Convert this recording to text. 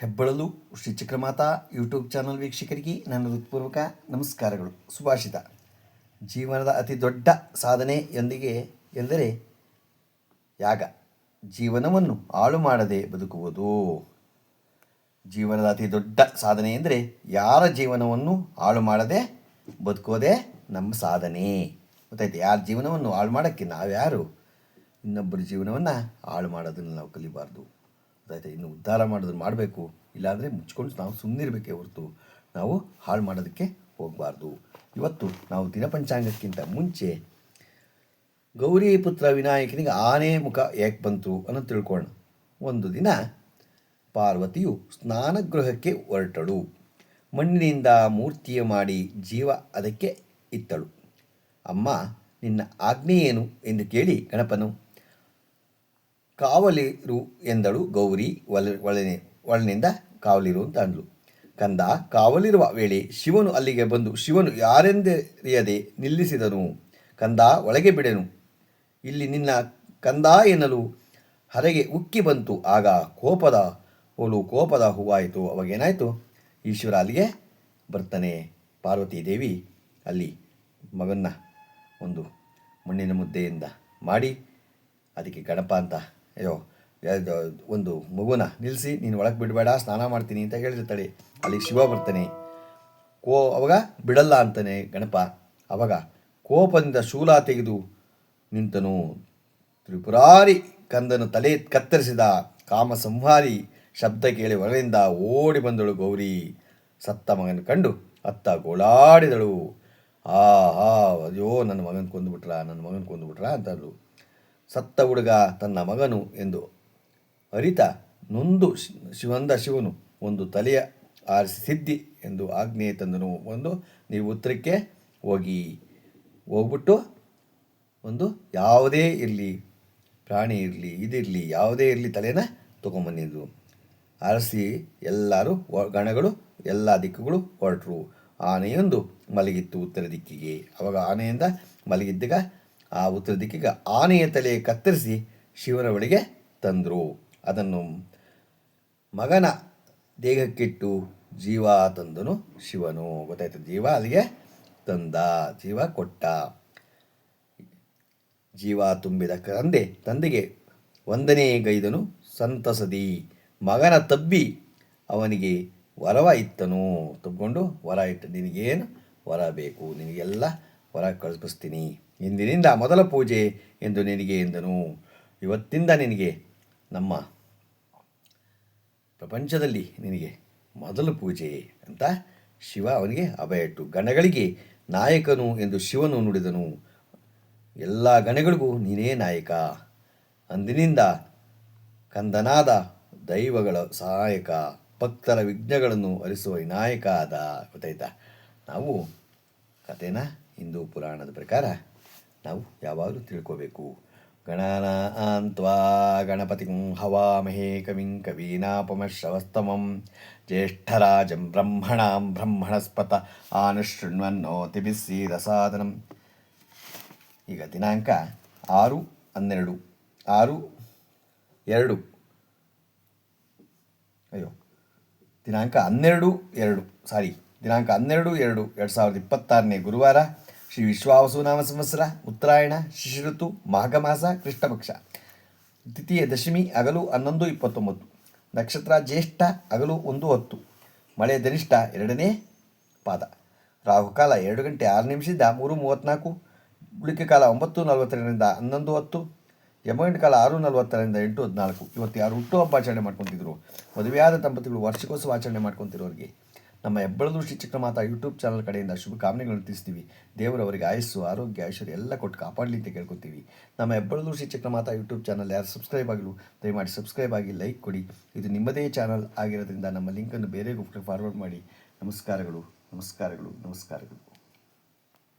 ಹೆಬ್ಬಳಲು, Shri Chakramata YouTube channel ವೀಕ್ಷಕರಿಗೆ ನನ್ನ ಹೃತ್ಪೂರ್ವಕ ನಮಸ್ಕಾರಗಳು. ಸುಭಾಷಿತ. ಜೀವನದ ಅತಿ ದೊಡ್ಡ ಸಾಧನೆಯೊಂದಿಗೆ ಎಂದರೆ ಯಾಗ. ಜೀವನವನ್ನು ಹಾಳು ಮಾಡದೆ ಬದುಕುವುದು. ಜೀವನದ ಅತಿ ದೊಡ್ಡ ಸಾಧನೆ ಎಂದರೆ ಯಾರ ಜೀವನವನ್ನು ಹಾಳು ಮಾಡದೆ ಬದುಕೋದೇ ನಮ್ಮ ಸಾಧನೆ. ಗೊತ್ತಾಯ್ತು? ಯಾರ ಜೀವನವನ್ನು ಹಾಳು ಮಾಡೋಕ್ಕೆ ನಾವ್ಯಾರು ಇನ್ನೊಬ್ಬರ ಜೀವನವನ್ನು ಹಾಳು ಮಾಡೋದನ್ನು ನಾವು ಕಲಿಬಾರ್ದು. ಗೊತ್ತಾಯ್ತಾ? ಇನ್ನು ಉದ್ಧಾರ ಮಾಡೋದನ್ನು ಮಾಡಬೇಕು. ಇಲ್ಲಾಂದರೆ ಮುಚ್ಕೊಂಡು ನಾವು ಸುಮ್ಮನಿರಬೇಕೇ ಹೊರತು ನಾವು ಹಾಳು ಮಾಡೋದಕ್ಕೆ ಹೋಗಬಾರ್ದು. ಇವತ್ತು ನಾವು ದಿನಪಂಚಾಂಗಕ್ಕಿಂತ ಮುಂಚೆ ಗೌರಿ ಪುತ್ರ ವಿನಾಯಕನಿಗೆ ಆನೆ ಮುಖ ಯಾಕೆ ಬಂತು ಅನ್ನೋದು ತಿಳ್ಕೊಳ್ಳೋಣ ಒಂದು ದಿನ ಪಾರ್ವತಿಯು ಸ್ನಾನಗೃಹಕ್ಕೆ ಹೊರಟಳು. ಮಣ್ಣಿನಿಂದ ಮೂರ್ತಿಯ ಮಾಡಿ ಜೀವ ಅದಕ್ಕೆ ಇತ್ತಳು. ಅಮ್ಮ, ನಿನ್ನ ಆಜ್ಞೆ ಏನು ಎಂದು ಕೇಳಿ ಗಣಪನು ಕಾವಲಿರು ಎಂದಳು ಗೌರಿ ಒಲ ಒಳನೆ ಒಳನಿಂದ ಕಾವಲಿರು ಅಂತ ಅಂದಳು ಕಂದ, ಕಾವಲಿರುವ ವೇಳೆ ಶಿವನು ಅಲ್ಲಿಗೆ ಬಂದು ಶಿವನು ಯಾರೆಂದರಿಯದೆ ನಿಲ್ಲಿಸಿದನು. ಕಂದ, ಒಳಗೆ ಬಿಡೆನು. ಇಲ್ಲಿ ನಿನ್ನ ಕಂದ ಎನ್ನಲು ಹರಗೆ ಉಕ್ಕಿ ಬಂತು. ಆಗ ಕೋಪದ, ಹೋಲು ಕೋಪದ ಹೂವಾಯಿತು. ಅವಾಗೇನಾಯಿತು? ಈಶ್ವರ ಅಲ್ಲಿಗೆ ಬರ್ತಾನೆ. ಪಾರ್ವತಿ ದೇವಿ ಅಲ್ಲಿ ಮಗನ್ನ ಒಂದು ಮಣ್ಣಿನ ಮುದ್ದೆಯಿಂದ ಮಾಡಿ, ಅದಕ್ಕೆ ಗಣಪ ಅಂತ ಅಯ್ಯೋ ಒಂದು ಮಗುನ. ನಿಲ್ಲಿಸಿ ನೀನು ಒಳಗೆ ಬಿಡಬೇಡ, ಸ್ನಾನ ಮಾಡ್ತೀನಿ ಅಂತ ಹೇಳಿರ್ತಾಳೆ ಅಲ್ಲಿಗೆ ಶಿವ ಬರ್ತಾನೆ. ಕೋ, ಅವಾಗ ಬಿಡಲ್ಲ ಅಂತಾನೆ ಗಣಪ. ಅವಾಗ ಕೋಪದಿಂದ ಶೂಲ ತೆಗೆದು ನಿಂತನು. ತ್ರಿಪುರಾರಿ ಕಂದನು ತಲೆ ಕತ್ತರಿಸಿದ ಕಾಮ ಸಂಹಾರಿ ಶಬ್ದ ಕೇಳಿ ಹೊರಗಿಂದ ಓಡಿ ಬಂದಳು ಗೌರಿ. ಸತ್ತ ಮಗನ ಕಂಡು ಅತ್ತ ಗೋಳಾಡಿದಳು. ಆ ಹಾ ಅಯ್ಯೋ, ನನ್ನ ಮಗನ ಕೊಂದುಬಿಟ್ರ, ನನ್ನ ಮಗನ ಕೊಂದುಬಿಟ್ರ ಅಂತಂದಳು ಸತ್ತ ಹುಡುಗ ತನ್ನ ಮಗನು ಎಂದು ಅರಿತ ನೊಂದು ಶಿವಂದ ಶಿವನು ಒಂದು ತಲೆಯ ಆರಿಸಿ ಸಿದ್ಧಿ ಎಂದು ಆಜ್ಞೆ ತಂದನು. ಒಂದು, ನೀವು ಉತ್ತರಕ್ಕೆ ಹೋಗಿ, ಹೋಗ್ಬಿಟ್ಟು ಒಂದು, ಯಾವುದೇ ಇರಲಿ, ಪ್ರಾಣಿ ಇರಲಿ, ಇದಿರಲಿ, ಯಾವುದೇ ಇರಲಿ ತಲೆನ ತೊಗೊಂಬಂದಿದ್ರು ಅರಸಿ ಎಲ್ಲರೂ ಗಣಗಳು, ಎಲ್ಲ ದಿಕ್ಕುಗಳು ಹೊರಟರು. ಆನೆಯೊಂದು ಮಲಗಿತ್ತು ಉತ್ತರ ದಿಕ್ಕಿಗೆ. ಅವಾಗ ಆನೆಯಿಂದ ಮಲಗಿದ್ದಾಗ ಆ ಉತ್ತರ ದಿಕ್ಕಿಗೆ ಆನೆಯ ತಲೆ ಕತ್ತರಿಸಿ ಶಿವನ ಬಳಿಗೆ ತಂದರು. ಅದನ್ನು ಮಗನ ದೇಹಕ್ಕಿಟ್ಟು ಜೀವ ತಂದನು ಶಿವನು. ಗೊತ್ತಾಯ್ತು, ಜೀವ ಅಲ್ಲಿಗೆ ತಂದ, ಜೀವ ಕೊಟ್ಟ. ಜೀವ ತುಂಬಿದ ತಂದೆ, ತಂದೆಗೆ ಒಂದನೇ ಗೈದನು, ಸಂತಸದಿ. ಮಗನ ತಬ್ಬಿ ಅವನಿಗೆ ವರವ ಇತ್ತನು. ತಗೊಂಡು ವರ ಇಟ್ಟ, ನಿನಗೇನು ವರ ಬೇಕು? ನಿನಗೆಲ್ಲ ವರ ಕಳಿಸ್ತೀನಿ ಇಂದಿನಿಂದ ಮೊದಲ ಪೂಜೆ ಎಂದು ನಿನಗೆ ಎಂದನು. ಇವತ್ತಿಂದ ನಿನಗೆ ನಮ್ಮ ಪ್ರಪಂಚದಲ್ಲಿ ನಿನಗೆ ಮೊದಲ ಪೂಜೆ ಅಂತ ಶಿವ ಅವನಿಗೆ ಅಭಯ ಇಟ್ಟು ಗಣಗಳಿಗೆ ನಾಯಕನು ಎಂದು ಶಿವನು ನುಡಿದನು. ಎಲ್ಲ ಗಣಗಳಿಗೂ ನೀನೇ ನಾಯಕ. ಅಂದಿನಿಂದ ಕಂದನಾದ ದೈವಗಳ ಸಹಾಯಕ, ಭಕ್ತರ ವಿಘ್ನಗಳನ್ನು ಅರಿಸುವ ವಿನಾಯಕ ಆದ ಗೊತ್ತಾಯ್ತಾ? ನಾವು ಕಥೆನ ಹಿಂದೂ ಪುರಾಣದ ಪ್ರಕಾರ ನಾವು ಯಾವಾಗಲೂ ತಿಳ್ಕೋಬೇಕು. ಗಣನ ಅಂತ್ವಾ ಗಣಪತಿ ಹವಾಮಹೇ ಕವಿಂ ಕವೀನಾಪಮಶ್ರವಸ್ತಮಂ. ಜ್ಯೇಷ್ಠರಾಜಂ ಬ್ರಹ್ಮಣಾಂ ಬ್ರಹ್ಮಣಸ್ಪತ ಆನುಶೃಣ್ವನ್ನೋತಿಬಿಸಿ ರಸಾದನಂ ಈಗ ದಿನಾಂಕ ಆರು, ಹನ್ನೆರಡು, ಆರು, ಎರಡು. ಅಯ್ಯೋ, ದಿನಾಂಕ ಹನ್ನೆರಡು, ಎರಡು. ಸಾರಿ, ದಿನಾಂಕ ಹನ್ನೆರಡು, ಎರಡು ಎರಡು ಸಾವಿರದ ಇಪ್ಪತ್ತಾರನೇ ಗುರುವಾರ ಶ್ರೀ ವಿಶ್ವಾವಸು ನಾಮ ಸಂವತ್ಸರ ಉತ್ತರಾಯಣ, ಶಿಶಿಋತು, ಮಾಘಮಾಸ, ಕೃಷ್ಣಪಕ್ಷ. ದ್ವಿತೀಯ ದಶಮಿ, ಅಗಲು ಹನ್ನೊಂದು ಇಪ್ಪತ್ತೊಂಬತ್ತು. ನಕ್ಷತ್ರ ಜ್ಯೇಷ್ಠ, ಅಗಲು ಒಂದು ಹತ್ತು. ಮಳೆ ಧನಿಷ್ಠ ಎರಡನೇ ಪಾದ. ರಾಹುಕಾಲ ಎರಡು ಗಂಟೆ ಆರು ನಿಮಿಷದಿಂದ ಮೂರು ಮೂವತ್ತ್ನಾಲ್ಕು. ಉಳಿಕೆ ಕಾಲ ಒಂಬತ್ತು ನಲವತ್ತೆರಡರಿಂದ ಹನ್ನೊಂದು ಹತ್ತು. ಯಮಗಂಟ ಕಾಲ ಆರು ನಲವತ್ತರಿಂದ ಎಂಟು ಹದಿನಾಲ್ಕು. ಇವತ್ತು ಯಾರು ಹುಟ್ಟು ಹಬ್ಬ ಆಚರಣೆ ಮಾಡ್ಕೊತಿದ್ರು ಮದುವೆಯಾದ ದಂಪತಿಗಳು ವಾರ್ಷಿಕೋತ್ಸವ ಆಚರಣೆ ಮಾಡ್ಕೊತಿರೋರಿಗೆ. ನಮ್ಮ ಹೆಬ್ಬಳದು ಶ್ರೀ ಚಕ್ರಮಾತಾ ಯೂಟ್ಯೂಬ್ ಚಾನಲ್ ಕಡೆಯಿಂದ ಶುಭಕಾಮನೆಗಳನ್ನು ತಿಳಿಸ್ತೀವಿ. ತಿಳಿಸ್ತೀವಿ ದೇವರವರಿಗೆ ಆಯಸ್ಸು, ಆರೋಗ್ಯ, ಐಶ್ವರ್ಯ ಎಲ್ಲ ಕೊಟ್ಟು ಕಾಪಾಡಲಿ ಅಂತ ಕೇಳ್ಕೊತೀವಿ. ನಮ್ಮ ಹೆಬ್ಬಳದು ಶ್ರೀ ಚಕ್ರಮಾತಾ ಯೂಟ್ಯೂಬ್ ಚಾನಲ್ ಯಾರು ಸಬ್ಸ್ಕ್ರೈಬ್ ಆಗಲು ದಯಮಾಡಿ ಸಬ್ಸ್ಕ್ರೈಬ್ ಆಗಿ ಲೈಕ್ ಕೊಡಿ. ಇದು ನಿಮ್ಮದೇ ಚಾನಲ್ ಆಗಿರೋದ್ರಿಂದ ನಮ್ಮ ಲಿಂಕನ್ನು ಬೇರೆ ಫಾರ್ವರ್ಡ್ ಮಾಡಿ. ನಮಸ್ಕಾರಗಳು ನಮಸ್ಕಾರಗಳು ನಮಸ್ಕಾರಗಳು.